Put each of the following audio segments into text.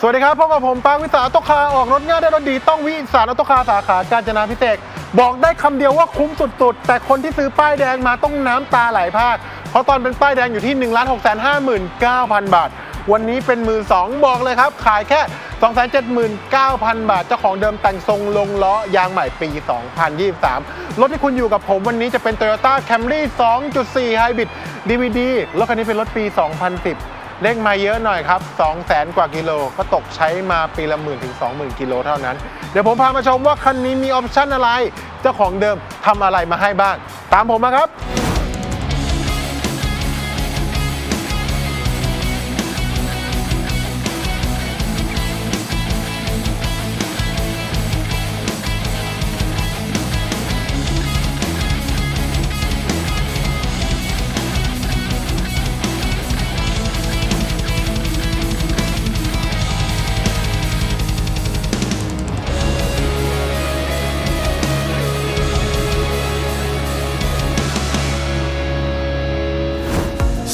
สวัสดีครับพบกับผมปาร์ควิสาโตคาออกรถง่ายได้รถดีต้องวิสาโตคาสาขากาญจนาพิเศษบอกได้คำเดียวว่าคุ้มสุดๆ แต่คนที่ซื้อป้ายแดงมาต้องน้ำตาไหลพากเพราะตอนเป็นป้ายแดงอยู่ที่1 6 5 9 0 0 0บาท วันนี้เป็นมือ 2 บอกเลยครับ ขายแค่ 279,000 บาท เจ้าของเดิมแต่งทรงลงล้อยางใหม่ปี 2023 รถที่คุณอยู่กับผมวันนี้จะเป็น Toyota Camry 2.4 Hybrid DVD รถคันนี้เป็นรถปี 2010 เร่งมาเยอะหน่อยครับ 2 0 0แสนกว่ากิโล ก็ตกใช้มาปีละหมื่นถึง 20,000 กิโลเท่านั้น เดี๋ยวผมพามาชมว่าคันนี้มีออปชั่นอะไร เจ้าของเดิมทำอะไรมาให้บ้าง ตามผมมาครับ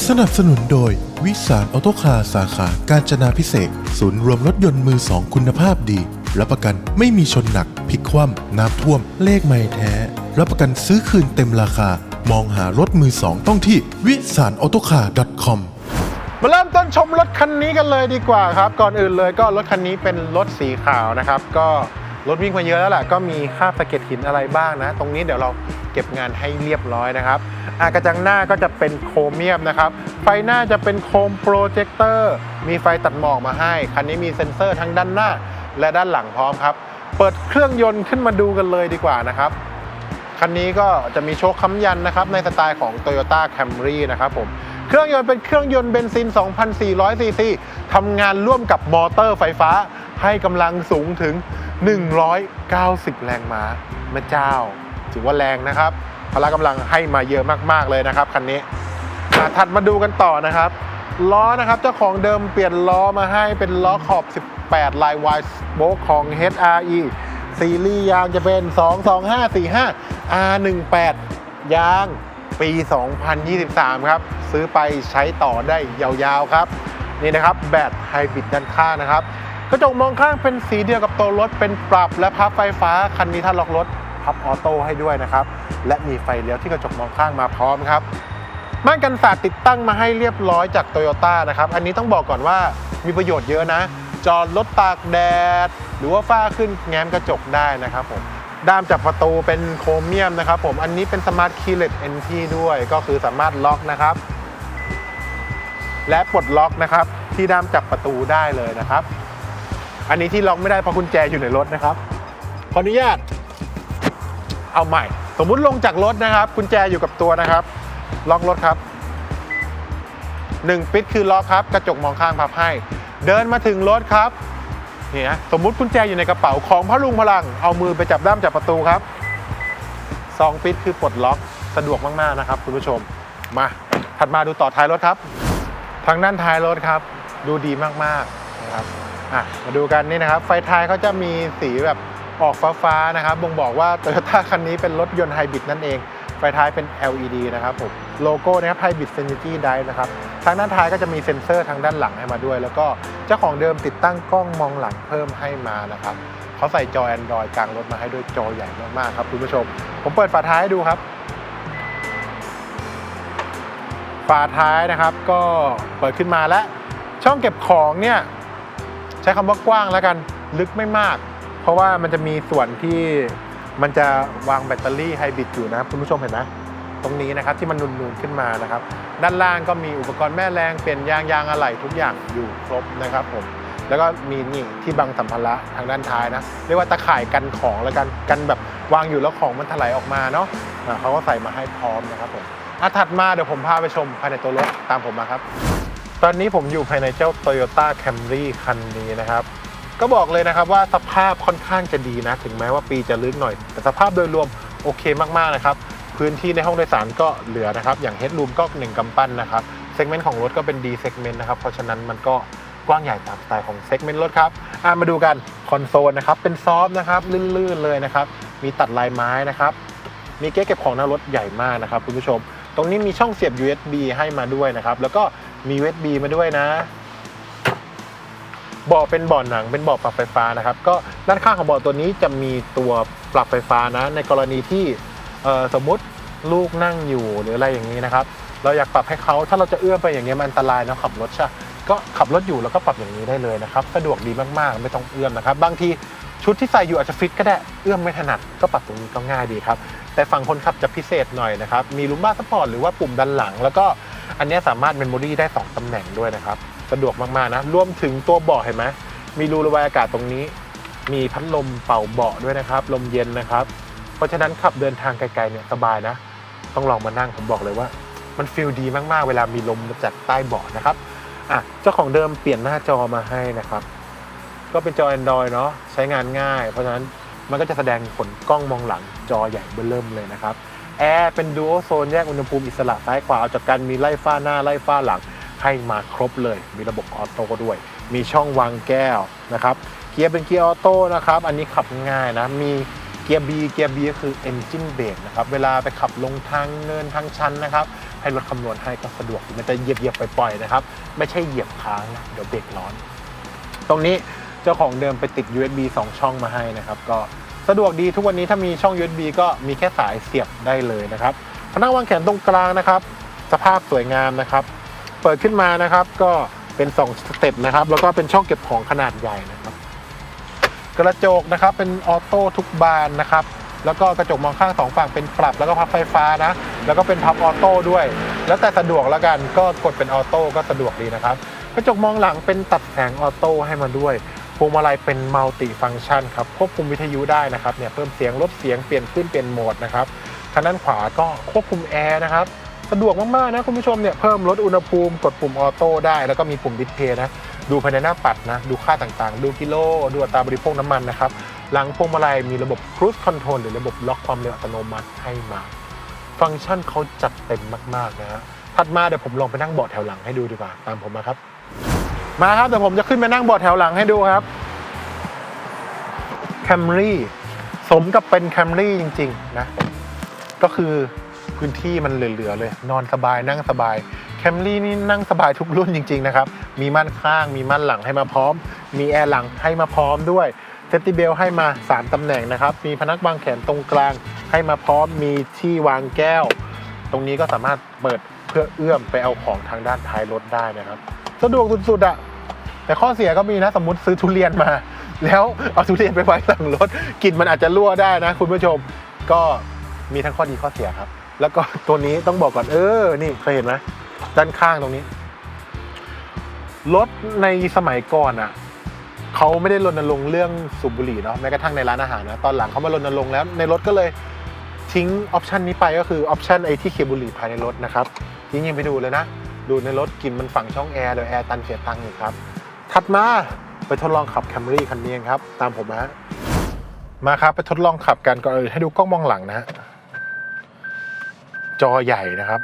สนับสนุนโดย วิสารออโตคาสาขา การจนาพิเศษ ศูนย์รวมรถยนต์มือสองคุณภาพดี รับประกันไม่มีชนหนักพลิกคว่ำน้ำท่วม เลขไม่แท้ รับประกันซื้อคืนเต็มราคา มองหารถมือสองต้องที่วิสารออโตคาร์ .com มาเริ่มต้นชมรถคันนี้กันเลยดีกว่าครับ ก่อนอื่นเลยก็รถคันนี้เป็นรถสีขาวนะครับ ก็ รถวิ่งมาเยอะแล้วแหละก็มีค่าสะเก็ดหินอะไรบ้างนะ ตรงนี้เดี๋ยวเราเก็บงานให้เรียบร้อยนะครับอากระจังหน้าก็จะเป็นโครเมียมนะครับ ไฟหน้าจะเป็นโครมโปรเจคเตอร์ มีไฟตัดหมอกมาให้ คันนี้มีเซ็นเซอร์ทั้งด้านหน้า และด้านหลังพร้อมครับ เปิดเครื่องยนต์ขึ้นมาดูกันเลยดีกว่านะครับ คันนี้ก็จะมีโชคค้ำยันนะครับในสไตล์ของ Toyota Camry นะครับผม เครื่องยนต์เป็นเครื่องยนต์เบนซิน 2,400ซีซีทำงานร่วมกับมอเตอร์ไฟฟ้าให้กำลังสูงถึง 190 แรงม้าแม่เจ้า ถือว่าแรงนะครับ พละกำลังให้มาเยอะมากๆเลยนะครับคันนี้อะถัดมาดูกันต่อนะครับ ล้อนะครับเจ้าของเดิมเปลี่ยนล้อมาให้เป็นล้อขอบ 18 ลาย wide spoke ของ HRE ซีรีส์ยางจะเป็น 22545 R18 ยางปี 2023 ครับ ซื้อไปใช้ต่อได้ยาวๆครับ นี่นะครับแบตไฮบริดด้านข้างนะครับ ระจกมองข้างเป็นสีเดียวกับตัวรถเป็นปรับและพับไฟฟ้าคันนี้ถ้าล็อกรถพับออโต้ให้ด้วยนะครับ และมีไฟเลี้ยวที่กระจกมองข้างมาพร้อมครับม่านกันสาดติดตั้งมาให้เรียบร้อยจากโตโยต้านะครับ อันนี้ต้องบอกก่อนว่ามีประโยชน์เยอะนะ จอดรถตากแดด หรือว่าฝ้าขึ้นแง้มกระจกได้นะครับผมด้ามจับประตูเป็นโครเมียมนะครับผมอันนี้เป็นสมาร์ทคีย์เลสเอนทีด้วยก็คือสามารถล็อกนะครับ และปลดล็อกนะครับที่ด้ามจับประตูได้เลยนะครับ อันนี้ที่ล็อกไม่ได้เพราะกุญแจอยู่ในรถนะครับ ขออนุญาต เอาใหม่ สมมุติลงจากรถนะครับกุญแจอยู่กับตัวนะครับ ล็อกรถครับหนึ่งปิดคือล็อกครับกระจกมองข้างพับให้ เดินมาถึงรถครับนี่นะสมมุติกุญแจอยู่ในกระเป๋าของพระลุงพลัง เอามือไปจับด้ามจับประตูครับสองปิดคือปลดล็อกสะดวกมากๆนะครับ คุณผู้ชมมาถัดมาดูต่อท้ายรถครับ ทางด้านท้ายรถครับ ดูดีมากๆนะครับ อะมาดูกันนี่นะครับ ไฟท้ายเขาจะมีสีแบบออกฟ้าๆนะครับ บ่งบอกว่า Toyota คันนี้เป็นรถยนต์ไฮบริดนั่นเอง ไฟท้ายเป็น LED นะครับผม โลโก้นะครับ Hybrid Synergy Drive นะครับ ทางด้านท้ายก็จะมีเซ็นเซอร์ทางด้านหลังให้มาด้วย แล้วก็เจ้าของเดิมติดตั้งกล้องมองหลังเพิ่มให้มานะครับเขาใส่จอ Android กลางรถมาให้ด้วยจอใหญ่มากๆครับคุณผู้ชม ผมเปิดฝาท้ายให้ดูครับฝาท้ายนะครับก็เปิดขึ้นมาแล้วช่องเก็บของเนี่ย ใช้คำว่ากว้างแล้วกันลึกไม่มาก เพราะว่ามันจะมีส่วนที่มันจะวางแบตเตอรี่ไฮบริดอยู่นะครับคุณผู้ชมเห็นไหมตรงนี้นะครับที่มันนูนๆขึ้นมานะครับ ด้านล่างก็มีอุปกรณ์แม่แรงเปลี่ยนยางยางอะไหล่ทุกอย่างอยู่ครบนะครับผมแล้วก็มีนี่ที่บังสัมภาระทางด้านท้ายนะเรียกว่าตะข่ายกันของแล้วกันกันแบบวางอยู่แล้วของมันถลายออกมาเนาะอ่าเขาก็ใส่มาให้พร้อมนะครับผมอะถัดมาเดี๋ยวผมพาไปชมภายในตัวรถตามผมมาครับ ตอนนี้ผมอยู่ภายในเจ้า Toyota Camry คันนี้นะครับ ก็บอกเลยนะครับว่าสภาพค่อนข้างจะดีนะ ถึงแม้ว่าปีจะลึกหน่อย แต่สภาพโดยรวมโอเคมากๆนะครับ พื้นที่ในห้องโดยสารก็เหลือนะครับ อย่าง Headroom ก็ 1กำปั้นนะครับเซกเมนต์ของรถก็เป็น D segment นะครับ เพราะฉะนั้นมันก็กว้างใหญ่ตามสไตล์ของเซกเมนต์รถครับมาดูกันคอนโซลนะครับ เป็นซอฟต์นะครับ ลื่นๆเลยนะครับ มีตัดลายไม้นะครับ มีเก๊เก็บของหน้ารถใหญ่มากนะครับคุณผู้ชม ตรงนี้มีช่องเสียบ USB ให้มาด้วยนะครับ แล้วก็ มี USB มาด้วยนะเบาะเป็นเบาะหนังเป็นเบาะปรับไฟฟ้านะครับ ก็ด้านข้างของเบาะตัวนี้จะมีตัวปรับไฟฟ้านะ ในกรณีที่สมมติลูกนั่งอยู่หรืออะไรอย่างนี้นะครับ เราอยากปรับให้เขาถ้าเราจะเอื้อมไปอย่างนี้มันอันตรายนะขับรถใช่ก็ขับรถอยู่แล้วก็ปรับอย่างนี้ได้เลยนะครับ สะดวกดีมากๆ ไม่ต้องเอื้อมนะครับ บางทีชุดที่ใส่อยู่อาจจะฟิตก็ได้เอื้อมไม่ถนัดก็ปรับตรงนี้ก็ง่ายดีครับ แต่ฝั่งคนขับจะพิเศษหน่อยนะครับ มีลุมบ้าสปอร์ตหรือว่าปุ่มดันหลัง แล้วก็ อันนี้สามารถเมมโมรีได้ 2 ตำแหน่งด้วยนะครับ สะดวกมาก ๆ นะ รวมถึงตัวเบาะเห็นไหมมีรูระบายอากาศตรงนี้ มีพัดลมเป่าเบาะด้วยนะครับ ลมเย็นนะครับ เพราะฉะนั้นขับเดินทางไกลๆเนี่ยสบายนะ ต้องลองมานั่งผมบอกเลยว่า มันฟีลดีมากๆ เวลามีลมจากใต้เบาะนะครับอะเจ้าของเดิมเปลี่ยนหน้าจอมาให้นะครับ ก็เป็นจอ Android เนาะใช้งานง่าย เพราะฉะนั้นมันก็จะแสดงผลกล้องมองหลังจอใหญ่เบ้อเริ่มเลยนะครับ แอร์เป็นดูโอโซนแยกอุณหภูมิอิสระซ้ายขวาเอาจากกันมีไล่ฟ้าหน้าไล่ฟ้าหลังให้มาครบเลย มีระบบออโต้ด้วย มีช่องวางแก้วนะครับเกียร์เป็นเกียร์ออโต้นะครับ อันนี้ขับง่ายนะ มีเกียร์ B เกียร์ B ก็คือ Engine Brake นะครับ เวลาไปขับลงทางเนินทางชันนะครับ ให้รถคำนวณให้ก็สะดวก มันจะเหยียบเหยียบปล่อยๆนะครับ ไม่ใช่เหยียบค้างนะเดี๋ยวเบรกร้อน ตรงนี้เจ้าของเดิมไปติด USB 2 ช่องมาให้นะครับ ก็ สะดวกดีทุกวันนี้ถ้ามีช่อง USB ก็มีแค่สายเสียบได้เลยนะครับพนักวางแขนตรงกลางนะครับ สภาพสวยงามนะครับ เปิดขึ้นมานะครับก็เป็น 2 สเต็ปนะครับ แล้วก็เป็นช่องเก็บของขนาดใหญ่นะครับ กระจกนะครับเป็นออโต้ทุกบานนะครับ แล้วก็กระจกมองข้างสองฝั่งเป็นปรับ แล้วก็พับไฟฟ้านะ แล้วก็เป็นพับออโต้ด้วย แล้วแต่สะดวกแล้วกันก็กดเป็นออโต้ก็สะดวกดีนะครับ กระจกมองหลังเป็นตัดแสงออโต้ให้มาด้วย พวงมาลัยเป็นมัลติฟังก์ชันครับควบคุมวิทยุได้นะครับเนี่ยเพิ่มเสียงลดเสียงเปลี่ยนขึ้นเปลี่ยนโหมดนะครับทางด้านขวาก็ควบคุมแอร์นะครับสะดวกมากๆนะคุณผู้ชมเนี่ยเพิ่มลดอุณหภูมิกดปุ่มออโต้ได้ แล้วก็มีปุ่มดิสเพย์นะดูภายในหน้าปัดนะดูค่าต่างๆ ดูกิโล ดูอัตราบริโภคน้ำมันนะครับหลังพวงมาลัยมีระบบ Cruise Control หรือระบบล็อกความเร็วอัตโนมัติให้มา ฟังก์ชันเขาจัดเต็มมากๆนะฮะถัดมาเดี๋ยวผมลองไปนั่งเบาะแถวหลังให้ดูดีกว่าตามผมมาครับ มาครับเดี๋ยวผมจะขึ้นไปนั่งเบาะแถวหลังให้ดูครับ Camry สมกับเป็น Camry จริง ๆ นะ ก็คือพื้นที่มันเหลือ ๆ เลย นอนสบายนั่งสบายแคมรี่นี่นั่งสบายทุกรุ่นจริง ๆ นะครับ มีม่านข้างมีม่านหลังให้มาพร้อม มีแอร์หลังให้มาพร้อมด้วยเซตี้เบลให้มา 3 ตำแหน่งนะครับ มีพนักวางแขนตรงกลางให้มาพร้อมมีที่วางแก้ว ตรงนี้ก็สามารถเปิดเพื่อเอื้อมไปเอาของทางด้านท้ายรถได้นะครับ สะดวกสุดๆอะแต่ข้อเสียก็มีนะสมมติซื้อทุเรียนมา แล้วเอาทุเรียนไปไว้หลังรถกลิ่นมันอาจจะรั่วได้นะ คุณผู้ชมก็มีทั้งข้อดีข้อเสียครับ แล้วก็ตัวนี้ต้องบอกก่อนเออนี่เคยเห็นไหมด้านข้างตรงนี้รถในสมัยก่อนอะเขาไม่ได้รณรงค์เรื่องสูบบุหรี่เนาะแม้กระทั่งในร้านอาหารนะตอนหลังเขามารณรงค์แล้วในรถก็เลยทิ้งออปชันนี้ไปก็คือออปชันไอที่เคลียร์บุหรี่ภายในรถนะครับทิ้งยังไปดูเลยนะ ดูในรถกลิ่นมันฝังช่องแอร์เดี๋ยวแอร์ตันเสียตังค์อีกครับ ถัดมาไปทดลองขับ Camry คันนี้ครับ ตามผมนะฮะมาครับไปทดลองขับกันก่อนอื่นให้ดูกล้องมองหลังนะฮะจอใหญ่นะครับ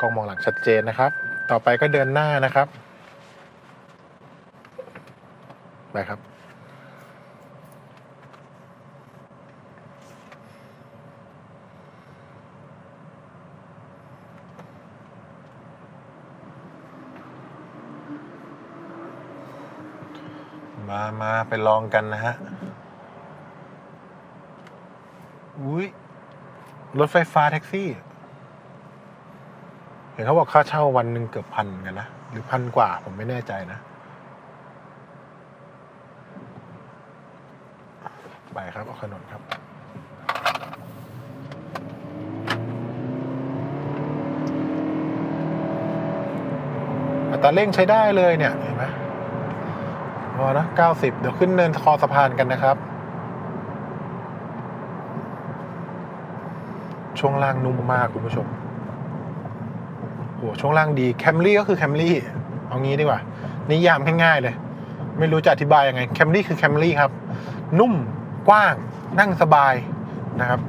กล้องมองหลังชัดเจนนะครับ ต่อไปก็เดินหน้านะครับไปครับ มามาไปลองกันนะฮะ อุ้ยรถไฟฟ้าแท็กซี่ เห็นเขาบอกค่าเช่าวันหนึ่งเกือบพันกันนะ หรือพันกว่าผมไม่แน่ใจนะ ไปครับออกถนนครับอัตราเร่งใช้ได้เลยเนี่ย เห็นไหม พอนะ 90 เดี๋ยวขึ้นเนินคอสะพานกันนะครับ ช่วงล่างนุ่มมากคุณผู้ชมโหช่วงล่างดีแคมรี่ก็คือแคมรี่เอางี้ดีกว่า นิยามง่ายๆเลย ไม่รู้จะอธิบายยังไงแคมรี่คือแคมรี่ครับ นุ่มกว้างนั่งสบายนะครับ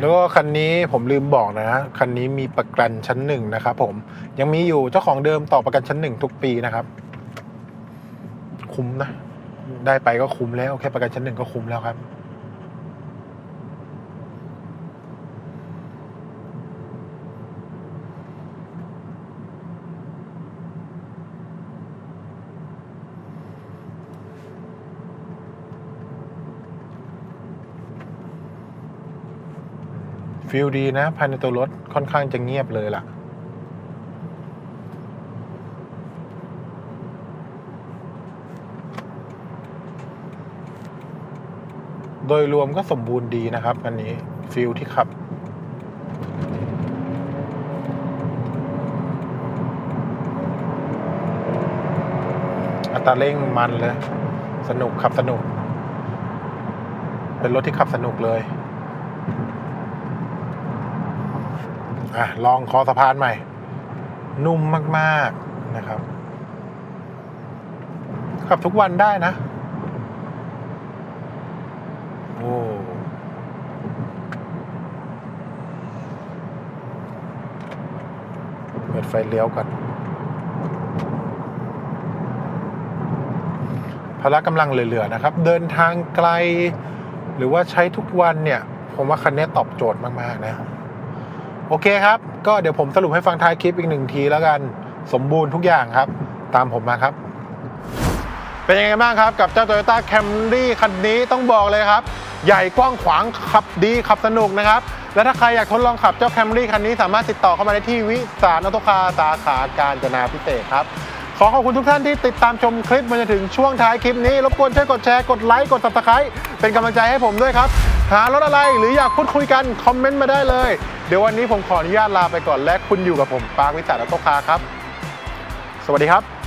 แล้วก็คันนี้ผมลืมบอกนะคันนี้มีประกันชั้นหนึ่งนะครับผมยังมีอยู่เจ้าของเดิมต่อประกันชั้นหนึ่งทุกปีนะครับ คุ้มนะ ได้ไปก็คุ้มแล้วแค่ประกันชั้นหนึ่งก็คุ้มแล้วครับ ฟิลดีนะ ภายในตัวรถค่อนข้างจะเงียบเลยล่ะ โดยรวมก็สมบูรณ์ดีนะครับอันนี้ฟิลที่ขับ อัตราเร่งมันเลย สนุกขับสนุก เป็นรถที่ขับสนุกเลย อะลองคอสะพานใหม่ นุ่มมากๆนะครับขับทุกวันได้นะ โอ้เปิดไฟเลี้ยวก่อนพละกำลังเหลือๆนะครับ เดินทางไกล หรือว่าใช้ทุกวันเนี่ย ผมว่าคันนี้ตอบโจทย์มาก ๆ นะ โอเคครับ ก็เดี๋ยวผมสรุปให้ฟังท้ายคลิปอีกหนึ่งทีแล้วกัน สมบูรณ์ทุกอย่างครับ ตามผมมาครับ เป็นยังไงบ้างครับ กับเจ้า Toyota Camry คันนี้ต้องบอกเลยครับ ใหญ่กว้างขวางขับดีขับสนุกนะครับ และถ้าใครอยากทดลองขับเจ้า Camry คันนี้สามารถติดต่อเข้ามาได้ที่วิสารอโตคาร์สาขาการจนาพิเศษครับขอขอบคุณทุกท่านที่ติดตามชมคลิปมาจนถึงช่วงท้ายคลิปนี้ รบกวนช่วยกดแชร์ กดไลค์ กด subscribe เป็นกำลังใจให้ผมด้วยครับ หารถอะไรหรืออยากพูดคุยกัน คอมเมนต์มาได้เลย เดี๋ยววันนี้ผมขออนุญาตลาไปก่อนและคุณอยู่กับผมปาร์ควิสาและโตคาครับ สวัสดีครับ